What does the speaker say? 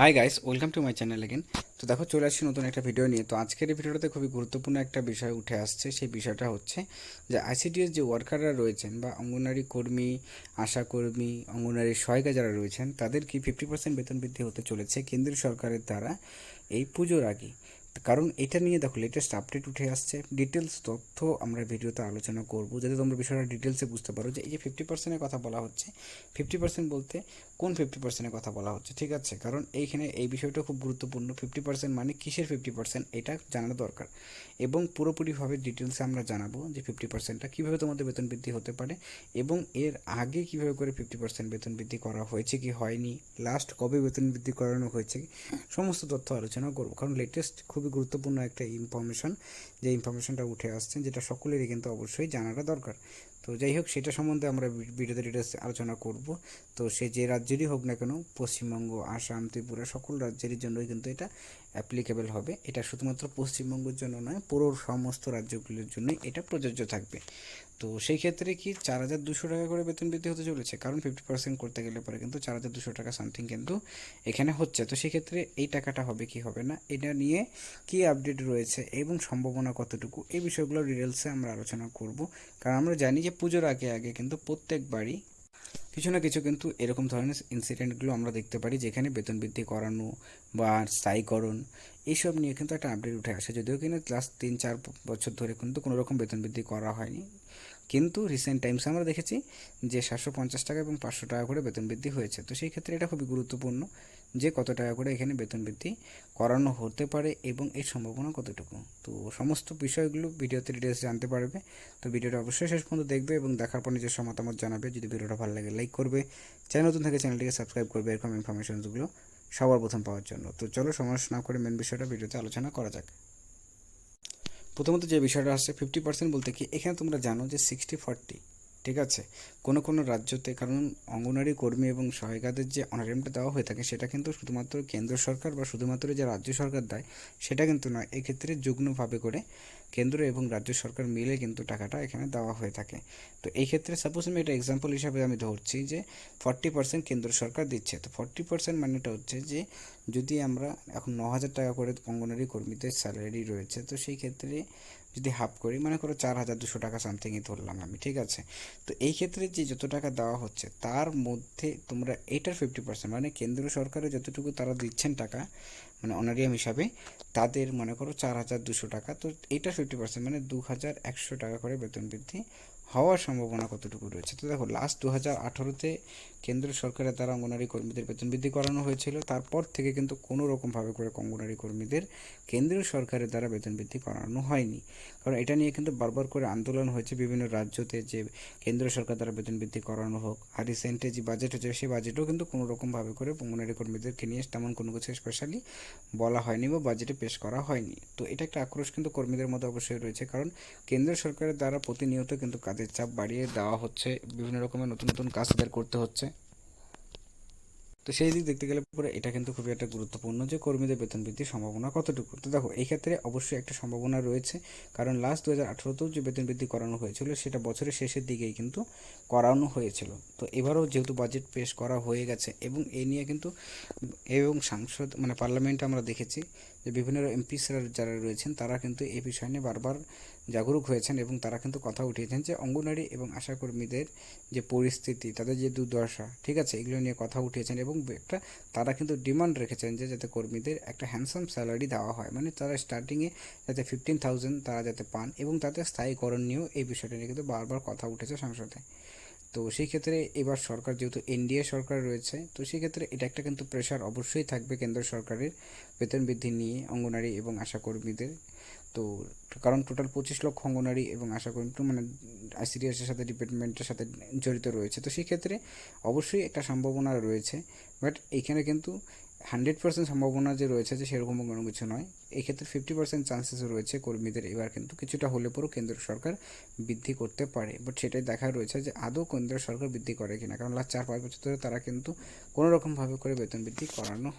Hi guys welcome to my channel again তো দেখো, চলে আসছি নতুন একটা ভিডিও নিয়ে। তো আজকের এই ভিডিওটাতে খুবই গুরুত্বপূর্ণ একটা বিষয় উঠে আসছে। সেই বিষয়টা হচ্ছে যে আইসিডিএস যে ওয়ার্কাররা রয়েছেন বা অঙ্গনারী কর্মী আশাকর্মী অঙ্গনারী সহায়িকা যারা রয়েছেন, তাদের কি ফিফটি পার্সেন্ট বেতন বৃদ্ধি হতে চলেছে কেন্দ্রীয় সরকারের দ্বারা এই পুজোর আগে? কারণ এটা নিয়ে দেখো লেটেস্ট আপডেট উঠে আসছে। ডিটেলস তথ্য আমরা ভিডিওতে আলোচনা করব। যাতে তোমরা বিষয়টা ডিটেলসে বুঝতে পারো যে এই যে ফিফটি পার্সেন্টের কথা বলা হচ্ছে ফিফটি পার্সেন্ট বলতে কোন ফিফটি পার্সেন্টের কথা বলা হচ্ছে, ঠিক আছে? কারণ এইখানে এই বিষয়টা খুব গুরুত্বপূর্ণ ফিফটি পার্সেন্ট মানে কিসের ফিফটি পার্সেন্ট এটা জানানো দরকার। এবং পুরোপুরিভাবে ডিটেলসে আমরা জানাব যে ফিফটি পার্সেন্টটা কীভাবে তোমাদের বেতন বৃদ্ধি হতে পারে এবং এর আগে কীভাবে করে ফিফটি পার্সেন্ট বেতন বৃদ্ধি করা হয়েছে কি হয়নি লাস্ট কবে বেতন বৃদ্ধি করানো হয়েছে সমস্ত তথ্য আলোচনা করব। কারণ লেটেস্ট খুবই গুরুত্বপূর্ণ একটা ইনফরমেশন যে ইনফরমেশনটা উঠে আসছে, যেটা সকলেরই কিন্তু অবশ্যই জানাটা দরকার। তো যাই হোক, সেটা সম্বন্ধে আমরা ভিডিওতে ডিটেলস আলোচনা করব। তো সে যে রাজ্যেরই হোক না কেন, পশ্চিমবঙ্গ, আসাম, ত্রিপুরা সকল রাজ্যেরই জন্যই কিন্তু এটা অ্যাপ্লিকেবল হবে। এটা শুধুমাত্র পশ্চিমবঙ্গের জন্য নয়, পুরো সমস্ত রাজ্যগুলির জন্যই এটা প্রযোজ্য থাকবে। তো সেই ক্ষেত্রে কি চার হাজার দুশো টাকা করে বেতন বৃদ্ধি হতে চলেছে? কারণ ফিফটি পার্সেন্ট করতে গেলে পরে কিন্তু চার হাজার দুশো টাকা সামথিং কিন্তু এখানে হচ্ছে। তো সেক্ষেত্রে এই টাকাটা হবে কি হবে না, এটা নিয়ে কি আপডেট রয়েছে এবং সম্ভাবনা কতটুকু, এই বিষয়গুলো ডিটেলসে আমরা আলোচনা করব। কারণ আমরা জানি যে পুজোর আগে আগে কিন্তু প্রত্যেকবারই কিছু না কিছু কিন্তু এরকম ধরনের ইনসিডেন্টগুলো আমরা দেখতে পারি, যেখানে বেতন বৃদ্ধি করানো বা স্থায়ীকরণ, এইসব নিয়ে কিন্তু একটা আপডেট উঠে আসে। যদিও কিনা ক্লাস তিন চার বছর ধরে কিন্তু কোনোরকম বেতন বৃদ্ধি করা হয়নি। কিন্তু রিসেন্ট টাইমসে আমরা দেখেছি যে সাতশো পঞ্চাশ টাকা এবং পাঁচশো টাকা করে বেতন বৃদ্ধি হয়েছে। তো সেই ক্ষেত্রে এটা খুবই গুরুত্বপূর্ণ যে কত টাকা করে এখানে বেতন বৃদ্ধি করানো হতে পারে এবং এর সম্ভাবনা কতটুকু। তো সমস্ত বিষয়গুলো ভিডিওতে ডিটেলস জানতে পারবে। তো ভিডিওটা অবশ্যই শেষ পর্যন্ত দেখবে এবং দেখার পর নিজস্ব মতামত জানাবে। যদি ভিডিওটা ভালো লাগে লাইক করবে। চ্যানেল নতুন থেকে, চ্যানেলটিকে সাবস্ক্রাইব করবে। এরকম ইনফরমেশনসগুলো সবার প্রথম পাওয়ার জন্য। তো চলো সমস্যা না করে মেন বিষয়টা ভিডিওতে আলোচনা করা যাক। প্রথমত যে বিষয়টা আসছে ফিফটি পার্সেন্ট বলতে কি? এখানে তোমরা জানো যে সিক্সটি ফর্টি ঠিক আছে? কোনো কোনো রাজ্যতে কারণ অঙ্গনারী কর্মী এবং সহায়িকাদের যে অনারিয়ামটা দেওয়া হয়ে থাকে সেটা কিন্তু শুধুমাত্র কেন্দ্র সরকার বা শুধুমাত্র যে রাজ্য সরকার দেয় সেটা কিন্তু নয়, এক্ষেত্রে যুগ্মভাবে করে কেন্দ্র এবং রাজ্য সরকার মিলে কিন্তু টাকাটা এখানে দেওয়া হয়ে থাকে। তো এই ক্ষেত্রে সাপোজ আমি এটা এক্সাম্পল হিসাবে আমি ধরছি যে ফর্টি পার্সেন্ট কেন্দ্র সরকার দিচ্ছে। তো ফর্টি পার্সেন্ট মানেটা হচ্ছে যে যদি আমরা এখন ন হাজার টাকা করে অঙ্গনারী কর্মীদের স্যালারি রয়েছে, তো সেই ক্ষেত্রে যদি হাফ করি, মনে করো চার হাজার দুশো টাকা সামথিংই ধরলাম আমি, ঠিক আছে? তো এই ক্ষেত্রে যে যত টাকা দেওয়া হচ্ছে, তার মধ্যে তোমরা এইটার ফিফটি পার্সেন্ট মানে কেন্দ্র সরকারের যতটুকু তারা দিচ্ছেন টাকা মানে অনারিয়াম হিসাবে, তাদের মনে করো চার হাজার দুশো টাকা, তো এইটার ফিফটি পার্সেন্ট মানে দু হাজার একশো টাকা করে বেতন বৃদ্ধি হওয়ার সম্ভাবনা কতটুকু রয়েছে? তো দেখো লাস্ট দু হাজার আঠারোতে কেন্দ্র সরকারের দ্বারা অঙ্গনারী কর্মীদের বেতন বৃদ্ধি করানো হয়েছিল। তারপর থেকে কিন্তু কোনো রকমভাবে করে অঙ্গনারী কর্মীদের কেন্দ্রীয় সরকারের দ্বারা বেতন বৃদ্ধি করানো হয়নি। কারণ এটা নিয়ে কিন্তু বারবার করে আন্দোলন হয়েছে বিভিন্ন রাজ্যতে যে কেন্দ্র সরকার দ্বারা বেতন বৃদ্ধি করানো হোক, আর রিসেন্টে যে বাজেট হচ্ছে, সেই বাজেটেও কিন্তু কোনো রকমভাবে করে অঙ্গনারী কর্মীদেরকে নিয়ে তেমন কোনো কিছু স্পেশালি বলা হয়নি বা বাজেটে পেশ করা হয়নি। তো এটা একটা আক্রোশ কিন্তু কর্মীদের মধ্যে অবশ্যই রয়েছে। কারণ কেন্দ্র সরকারের দ্বারা প্রতিনিয়ত কিন্তু কাজের চাপ বাড়িয়ে দেওয়া হচ্ছে, বিভিন্ন রকমের নতুন নতুন কাজ তাদের করতে হচ্ছে। তো সেই দিক দেখতে গেলে পরে এটা কিন্তু খুবই একটা গুরুত্বপূর্ণ যে কর্মীদের বেতন বৃদ্ধির সম্ভাবনা কতটুকু। তো দেখো, এই ক্ষেত্রে অবশ্যই একটা সম্ভাবনা রয়েছে, কারণ লাস্ট দু হাজার আঠারোতেও যে বেতন বৃদ্ধি করানো হয়েছিল, সেটা বছরের শেষের দিকেই কিন্তু করানো হয়েছিল। তো এবারও যেহেতু বাজেট পেশ করা হয়ে গেছে, এবং এই নিয়ে কিন্তু, এবং সাংসদ মানে পার্লামেন্টে আমরা দেখেছি যে বিভিন্ন এমপিসরা যারা রয়েছেন, তারা কিন্তু এই বিষয় নিয়ে বারবার জাগরুক হয়েছেন এবং তারা কিন্তু কথা উঠিয়েছেন যে অঙ্গনারী এবং আশাকর্মীদের যে পরিস্থিতি, তাদের যে দুর্দশা, ঠিক আছে? এগুলো নিয়ে কথা উঠিয়েছেন এবং একটা তারা কিন্তু ডিমান্ড রেখেছেন যে যাতে কর্মীদের একটা হ্যান্ডসাম স্যালারি দেওয়া হয়। মানে তারা স্টার্টিংয়ে যাতে ফিফটিন থাউজেন্ড তারা যাতে পান এবং তাতে স্থায়ীকরণ নিয়েও এই বিষয়টা নিয়ে কিন্তু বারবার কথা উঠেছে সংসদে। তো সেই ক্ষেত্রে এবার সরকার, যেহেতু এনডিএ সরকার রয়েছে, তো সেক্ষেত্রে এটা একটা কিন্তু প্রেশার অবশ্যই থাকবে কেন্দ্র সরকারের বেতন বৃদ্ধি নিয়ে অঙ্গনারী এবং আশাকর্মীদের। তো কারণ টোটাল পঁচিশ লক্ষ অঙ্গনারী এবং আশাকর্মী মানে আইসিডিএসের সাথে ডিপার্টমেন্টের সাথে জড়িত রয়েছে। তো সেই ক্ষেত্রে অবশ্যই একটা সম্ভাবনা রয়েছে বাট এইখানে কিন্তু হান্ড্রেড পার্সেন্ট সম্ভাবনা যে রয়েছে যে সেরকম কোনো কিছু নয়, এক্ষেত্রে ফিফটি পার্সেন্ট চান্সেস রয়েছে কর্মীদের। এবার কিন্তু কিছুটা হলে পরেও কেন্দ্র সরকার বৃদ্ধি করতে পারে। বাট সেটাই দেখা রয়েছে যে আদৌ কেন্দ্র সরকার বৃদ্ধি করে কিনা। কারণ লাস্ট চার পাঁচ বছর ধরে তারা কিন্তু কোনো রকমভাবে করে বেতন বৃদ্ধি করানো